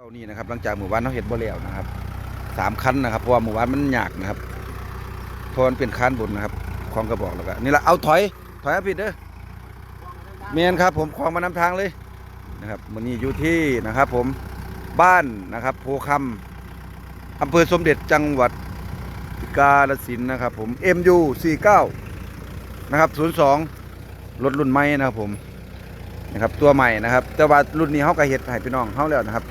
เอานี่นะครับหลังจากหมู่บ้านเขาเห็ดบ่แล้วนะครับสามคันนะครับเพราะว่าหมู่บ้านมันหยากนะครับเพราะมันเป็นคันบนนะครับคลองกระบอกแล้วก็นี่ละเอาถอยถอยเอาผิดเด้อเมียนครับ ผมคลองมานำทางเลยนะครับวันนี้อยู่ที่นะครับ ผมบ้านนะครับโพคำอำเภอสมเด็จจังหวัดกาฬสินนะครับ ผม MU 49นะครับ02รถรุ่นใหม่นะครับผมนะครับตัวใหม่นะครับ แต่ว่ารุ่นนี้เขาก็เห็ดให้พี่น้องเขาแล้วนะครับ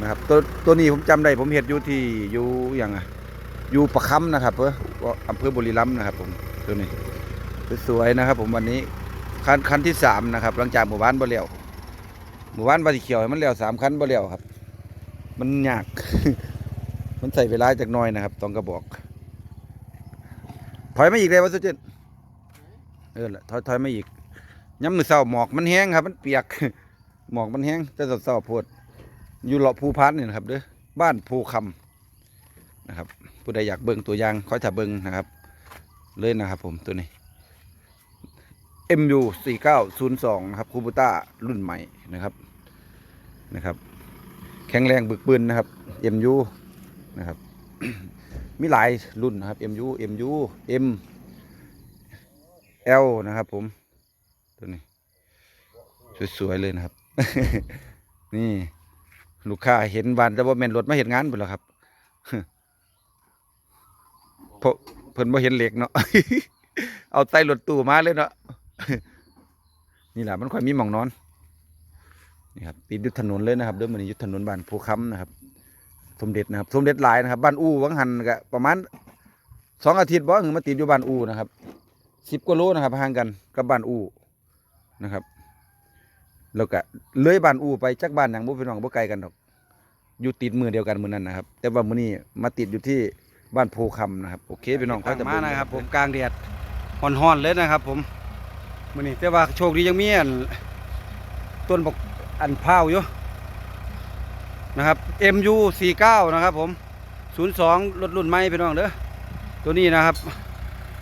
นะครับตัวตัวนี้ผมจำได้ผมเห็ดอยู่ที่อยู่อย่างอะอยู่ประคำนะครับเพื่ออำเภอบุรีรัมย์นะครับ ผมตัวนี้สวยๆนะครับ ผมวันนี้คันคันที่สามนะครับ หลังจากหมู่บ้านบ่เลี้ยวหมู่บ้านบาสีเขียวมันเลี้ยวสามคันบ่เลี้ยวครับ มันยาก มันใส่เวลาจากน้อยนะครับต้องกระบอก ถอยมาอีกเลยวัสุจินเออละถอยถอยมาอีกย้ำมือเศร้าหมอกมันแห้งครับ มันเปียกหมอกมันแห้งแต่เศร้าโพด อยู่เลาะภูพันนี่นะครับเด้อบ้านภูคำนะครับ ผู้ใดอยากเบิ่งตัวอย่างคอยถ้าเบิ่งนะครับ เลยนะครับผมตัวนี้ MU 4902นะครับคูบูต้ารุ่นใหม่นะครับนะครับ แข็งแรงบึกบึนนะครับ MU นะครับ มีหลายรุ่นนะครับ MU MU M L นะครับผมตัวนี้ สวย ๆ เลยนะครับ นี่ ลูกค้าเห็นบานแต่ว่าแม่นรถมาเห็นงานหมดแล้วครับเพราะเพิ่นบ่เห็นเหล็กเนาะเอาใต้รถตู้มาเลยเนาะนี่แหละมันค่อยมีหมองนอนนี่ครับติดยุดถนนเลยนะครับเดิมมันยุดถนนบ้านภูคำนะครับ สมเด็จนะครับ สมเด็จหลายนะครับบ้านอู่วังหันก็ประมาณสองอาทิตย์บ่ถึงมาติดอยู่บ้านอู่นะครับสิบกว่าโลนะครับห่างกันกับบ้านอู่นะครับ แล้วก็เลยบ้านอู่ไปจักบ้านอย่างบุพี่น้องบ่ไกลกันดอกอยู่ติดมือเดียวกันมือนั้นนะครับ แต่ว่ามื้อนี้มาติดอยู่ที่บ้านโพคำนะครับโอเคพี่น้องเขาจะมานะครับ ผมกลางแดดฮ้อนๆเลยนะครับ ผมมื้อนี้แต่ว่าโชคดียังมีอันต้นบกอันพร้าวอยู่นะครับ MU 49นะครับ ผม 02รถรุ่นใหม่พี่น้องเด้อตัวนี้นะครับ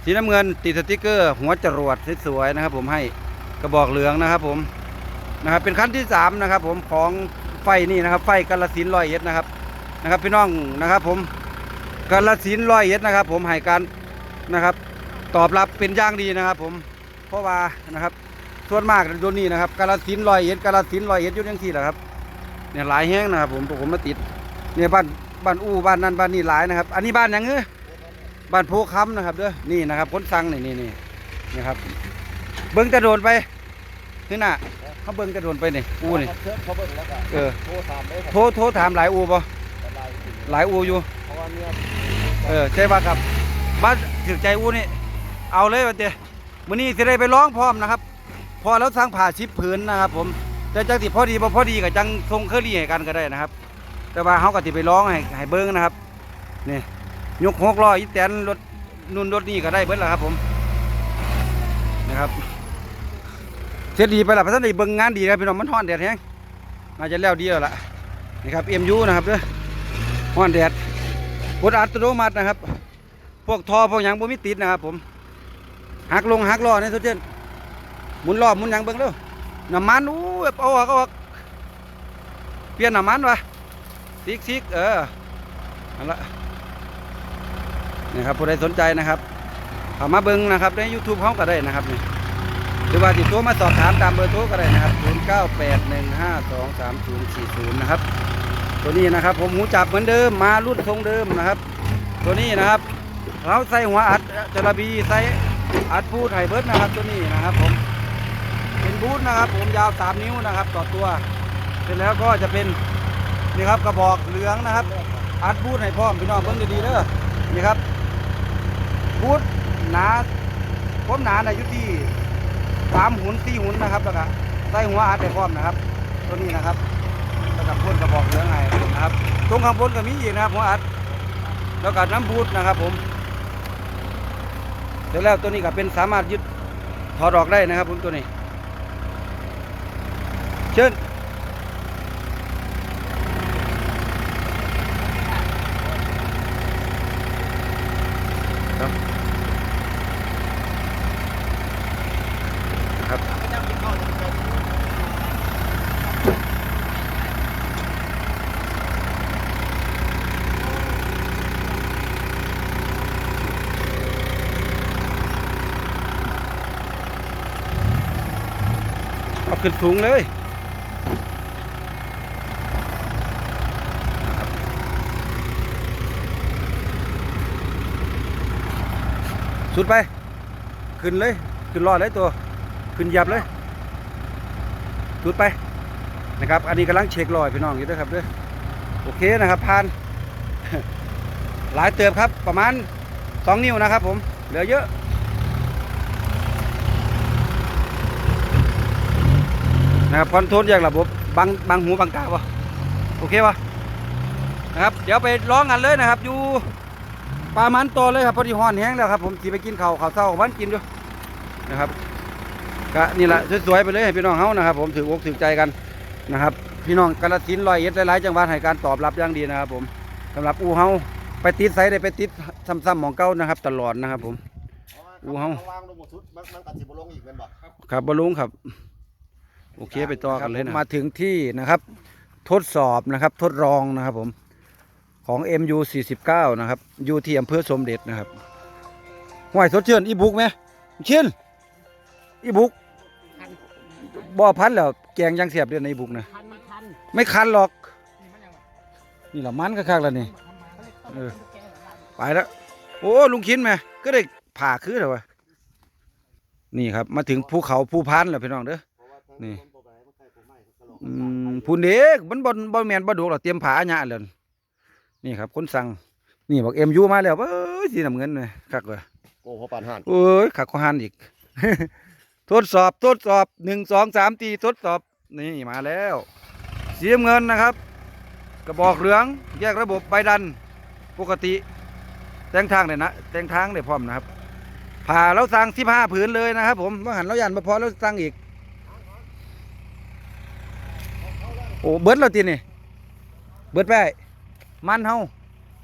สีน้ำเงินติดสติกเกอร์ หัวจรวดสวยๆนะครับ ผมให้กระบอกเหลืองนะครับ ผม นะครับเป็นขั้นที่สามนะครับผมของไฟนี่นะครับไฟกาลสินร้อยเอ็ดนะครับนะครับพี่น้องนะครับผมกาลสินร้อยเอ็ดนะครับ ผมให้การนะครับ ตอบรับเป็นอย่างดีนะครับ ผมเพราะว่านะครับส่วนมากตัวนี้นะครับกาลสินร้อยเอ็ดกาลสินร้อยเอ็ดยู่งยังที่แหละครับเนี่ยหลายแห้งนะครับผมผมมาติดเนี่ยบ้านบ้านอู้บ้านนั้นบ้านนี้หลายนะครับ อันนี้บ้านยังเอ้ยบ้านโพค้ำนะครับเด้อนี่นะครับคนสั่งนี่นี่นี่นะครับ เบิ้งกระโดนไปนี่น่ะ เขาเบิ้งกระโดนไปนี่อูนี่เชิญเขาเบิ่งแล้วก็เออโทรถามเลยครับโทรโทรถามหลายอูป่ะเป็นไรหลายอูอยู่เพราะว่าเนี่ยเออใช่ป่ะครับบ้านถือใจอูนี่เอาเลยวันเดียมื้อนี้สิได้ไปร้องพร้อมนะครับ พอแล้วสร้างผ่าชิปผืนนะครับผมแต่จังสิพอดีบ่พอดีกับจังทรงเคอรี่ให้กันก็ได้นะครับ แต่ว่าเขาก็สิไปร้องให้ให้เบิ้งนะครับนี่ยกหกล้ออีแตนรถนุ่นรถนี่ก็ได้เบิ้งแล้วครับผมนะครับ เสร็จดีไปละพระท่านได้เบิ้งงานดีนะพี่น้องมันฮ้อนแดดแฮงน่าจะแล้วดีแล้วล่ะนี่ครับเอ็มยูนะครับเด้อฮ้อนแดดกดอัตโนมัตินะครับ พวกทอพวกหยังบ่มีติดนะครับ ผมหักลงหักล้อนี่ทุกเจนหมุนล้อหมุนหยังเบิ่งเด้อน้ำมันอู้เอาออกเอาออกเปลี่ยนน้ำมันวะซิกซิกเออนั่นละนี่ครับผู้ใดสนใจนะครับเข้ามาเบิ่งนะครับใน YouTube เขาก็ได้นะครับนี่ หรือว่าติดตัวมาสอบถามตามเบอร์โทรก็ได้นะครับ 0981523040 นะครับ ตัวนี้นะครับผมหูจับเหมือนเดิมมารุ่นทรงเดิมนะครับ ตัวนี้นะครับเราใส่หัวอัดจระบีใส่อัดพูดไฮเบิร์ดนะครับ ตัวนี้นะครับผมเป็นบูทนะครับ ผมยาว 3 นิ้วนะครับ ต่อตัว เสร็จแล้วก็จะเป็นนี่ครับกระบอกเหลืองนะครับ อัดบูทให้พร้อมพี่น้องเพิ่งดีๆเด้อนี่ครับบูทหนาผมหนาในยุที่ สามหุ่นสี่หุ่นนะครับแล้วก็ใส่หัวอัดให้พร้อมนะครับ ตัวนี้นะครับแล้วก็พ่นกระบอกเหลืองไงนะครับตรงข้างบนก็มีอีกนะครับหัวอัดแล้วก็น้ำบูดนะครับ ผมเสร็จแล้วตัวนี้ก็เป็นสามารถยึดถอดออกได้นะครับ ผมตัวนี้ เชิญ ขึ้นสูงเลยสุดไป ขึ้นเลย ขึ้นรอดเลยตัว ขึ้นหยับเลย สุดไป นะครับ อันนี้กำลังเช็ครอยพี่น้องอยู่ด้วยครับด้วยโอเคนะครับผ่าน หลายเติบครับ ประมาณ 2 นิ้วนะครับผม เหลือเยอะ นะครับคอนโทรลแยกระบบบังบังหูบังตาปะโอเคปะนะครับ เดี๋ยวไปร้องกันเลยนะครับ อยู่ปลามันโตเลยครับพอดีห้อนแห้งแล้วครับ ผมสีไปกินข้าวข้าวเช้ากับวันกินอยู่นะครับก็นี่แหละสวยๆไปเลยให้พี่น้องเฮานะครับ ผมถืออกถือใจกันนะครับ พี่น้องกาฬสินธุ์ร้อยเอ็ดหลายๆจังหวัดให้การตอบรับอย่างดีนะครับ ผมสำหรับอูเฮาไปติดไซได้ไปติดซ้ำๆของเก่านะครับ ตลอดนะครับ ผมอู้เฮาวางลงหมดชุดมันมันกัดสิบลงอีกเป็นบ่ครับบอลุงครับ โอเคไปต่อกันเลยนะมาถึงที่นะครับทดสอบนะครับทดลองนะครับผมของ MU 49นะครับอยู่ที่อำเภอสมเด็จนะครับห้วยสดเชื่นอีบุกไหมเช่นอีบุกบ่อพันแล้วแกงยังเสียบเดือนในอีบุกนะคันมันคันไม่คันหรอก นี่มันยังไงนี่แหละมันคักๆแล้วนี่มันเลยต้มเออแกงหลังไปแล้วโอ้ลุงคินไหมก็ได้ผ่าคือเหรอวะนี่ครับ มาถึงภูเขาภูพันแล้วพี่น้องเด้อเพราะว่าทางนี่ อืมพูนเด็กมันบนบนแมนบ่ดูหรอกเตรียมผาอัญญะเลยนี่ครับ คนสั่งนี่บอกเอ็มยูมาแล้วเอ้ยสีน้ำเงินเลยคักเลยโอ้พอปานห่านเอ้ยคักขอหันอีก ทดสอบทดสอบหนึ่งสองสามตีทดสอบนี่มาแล้วสีน้ำเงินนะครับ กระบอกเหลือง แยกระบบใบดันปกติแต่งทางเลยนะแต่งทางเลยพร้อมนะครับผ่าแล้วสั่งสิบห้าผืนเลยนะครับ ผมว่าหันเรายันมาพอแล้วสั่งอีก โอ้เบิดแล้วตีนี่เบิดไปมันเฮา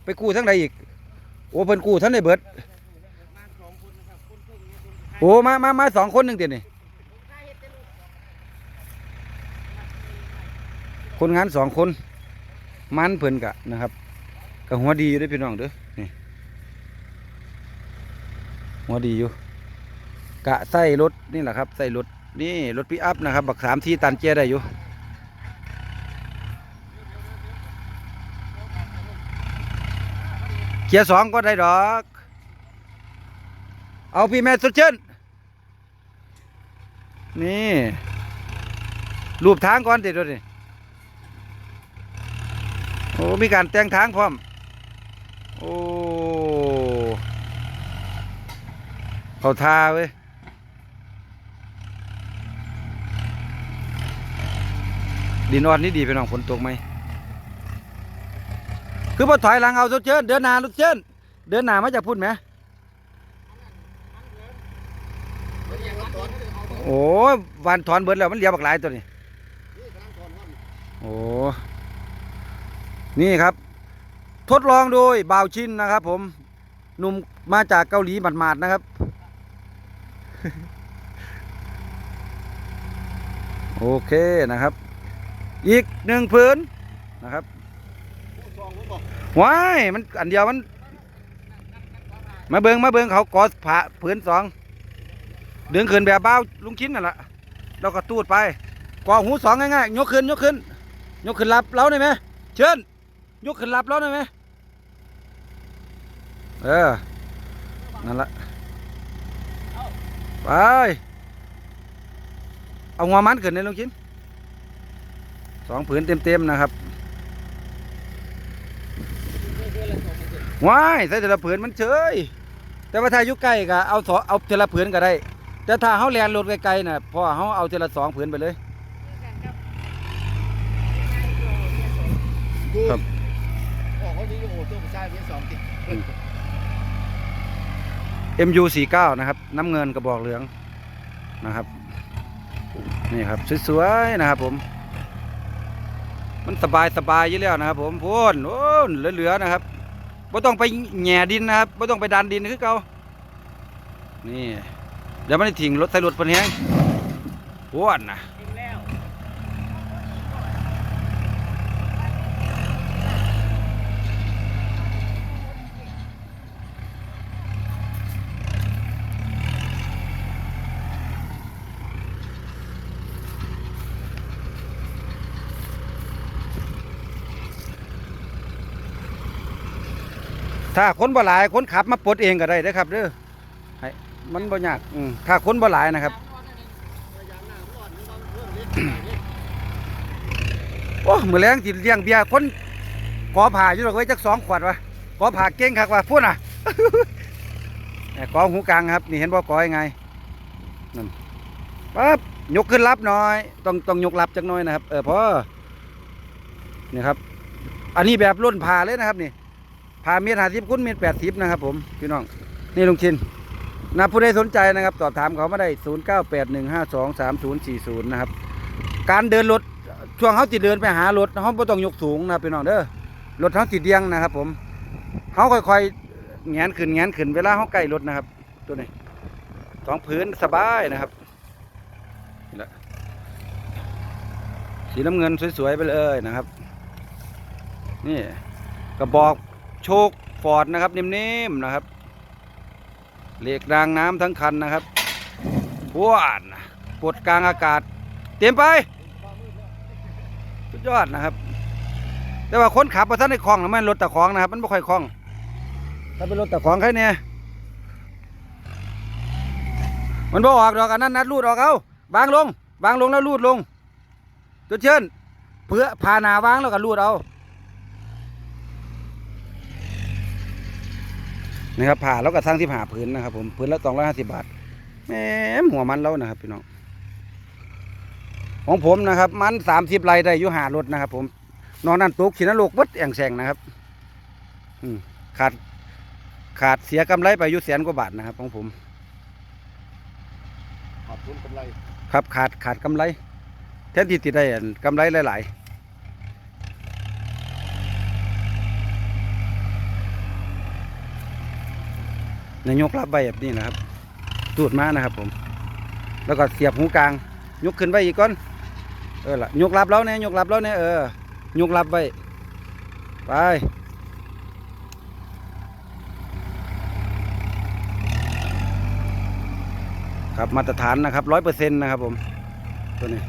ไปกู้ทั้งใดอีก โอ้เพิ่นกู้ทั้งใดเบิดโอ้มามามาสองคนหนึ่งตีนี่คนงานสองคน มันเพิ่นกะนะครับกะหัวดีอยู่ด้อพี่น้องเด้อนี่หัวดีอยู่กะใส่รถนี่แหละครับใส่รถนี่รถปิอัพนะครับ บักสามที่ตันเจได้อยู่ เกียร์สองก็ได้ดอก เอาพี่แม่สุดเช่นนี่ รูปทางก่อนติดด้วยโอ้มีการแต่งทางพร้อม โอ้เขาทาเว้ยดินอ่อนนี่ดีไปน้องฝนตกไหม คือพอถอยหลังเอาสุดเชิญเดินหน้าสุดเชิญเดินหน้ามาจากพุ่นไหมโอ้วันถอนเบิดแล้วมันเหลียวบักหลายตัวนี้นี่กำลังถอนว่าโอ้นี่ครับ ทดลองโดยบ่าวชินนะครับ ผมหนุ่มมาจากเกาหลีหมาดๆนะครับ โอเคนะครับ อีกหนึ่งพื้นนะครับ ผู้ซองมันบอก ว้ายมันอันเดียวมัน มาเบิงมาเบิงเขากอผ่าผืนสองดึงขึ้นแบบเบ้าลุงชิ้นนั่นแหละเราก็ตูดไปกอหูสองง่ายๆยกขึ้นยกขึ้น ยกขึ้นรับเราได้ไหมเชิญยกขึ้นรับเราได้ไหมเออนั่นแหละไปเอาหัวมันขึ้นเลยลุงชิ้นสองผืนเต็มๆนะครับ ว้ายใส่แต่ละผืนมันเฉย แต่ว่าถ้าอยู่ใกล้ก็เอาสองเอาแต่ละผืนก็ได้ แต่ถ้าเฮาแลนรถไกลๆน่ะพอเฮาเอาแต่ละสองผืนไปเลยครับบอกว่านี่โอ้โหตัวผู้ชายมีสองติ MU 49 นะครับน้ำเงินกระบอกเหลืองนะครับ นี่ครับสวยๆนะครับผม มันสบายสบายอยู่แล้วนะครับผมพูนโอ้นเหลือๆนะครับ ไม่ต้องไปแหง่ดินนะครับไม่ต้องไปดันดินคือเก่านี่เดี๋ยวมันจะทิ้งรถใส่รถเพิ่นแฮงอ้วนนะ ถ้าคนบ่หลายคนขับมาปลดเองก็ได้เด้อครับเด้อให้มันบ่ยากอืมถ้าคนบ่หลายนะครับยางหน้เมเล็กใหญ่เล็กโอ้มือแรงสิเลี้ยงเบียร์คนขอผ่าอยู่ดอกไว้จักสองขวดวะขอผ่าเก่งคักว่ะพูดน่ะกอหูกลางครับ นี่เห็นบ่กอยังไงนั่นปั๊บยกขึ้นรับน่อย ต้องต้องยกรับจักน่อยนะครับ เออพอนี่ครับ อันนี้แบบรุ่นผ่าเลยนะครับนี่ ผ่าเมตรห้าสิบคูณเมตรแปดสิบนะครับผมพี่น้องนี่ลุงชินนะผู้ใดสนใจนะครับสอบถามเขามาได้ศูนย์เก้าแปดหนึ่งห้าสองสามศูนย์สี่ศูนย์นะครับ การเดินรถช่วงเขาติเดินไปหารถเขาไม่ต้องยกสูงนะพี่น้องเด้อรถเขาติดเดียงนะครับ ผมเขาค่อยๆแงนขึ้นแงนขึ้นเวลาเขาใกล้รถนะครับ ตัวนี้ท้องพื้นสบายนะครับนี่แหละสีน้ำเงินสวยๆไปเลยนะครับ นี่กระบอก โชคฟอร์ดนะครับนิ่มๆนะครับ เหล็กรางน้ำทั้งคันนะครับพวดปลดกลางอากาศ เตรียมไปสุดยอดนะครับ แต่ว่าคนขับมาท่านในคลองนะมันรถตะของนะครับ มันไม่ค่อยคลอง ถ้าเป็นรถตะของใครเนี่ยมันบ่ออกดอกอันนั้นนัดรูดออกเอาบางลง บางลงแล้วรูดลงตัวเชิญเพื่อพาหนาวางแล้วก็รูดเอา นะครับผ่าแล้วก็ทั้งที่ผ่าพื้นนะครับ ผมพื้นละสองร้อยห้าสิบบาทแหมหัวมันแล้วนะครับพี่น้องของผมนะครับ มันสามสิบไรได้อยู่หารถนะครับ ผมนอกนั้นตกขีนโลกวัดแองแสงนะครับอืมขาดขาดเสียกำไรไปอยู่แสนกว่าบาทนะครับ ของผมขอบคุณกำไรครับขาดขาดกำไรแทนที่ติดได้อันกำไรหลาย ๆ ในยกรับใบแบบนี้นะครับตูดมานะครับผม แล้วก็เสียบหูกลาง ยกขึ้นไปอีกก่อนเออละยกรับแล้วเนี่ยยกรับแล้วเนี่ยเออยกรับไว้ไปครับมาตรฐานนะครับร้อยเปอร์เซ็นต์นะครับผมตัวนี้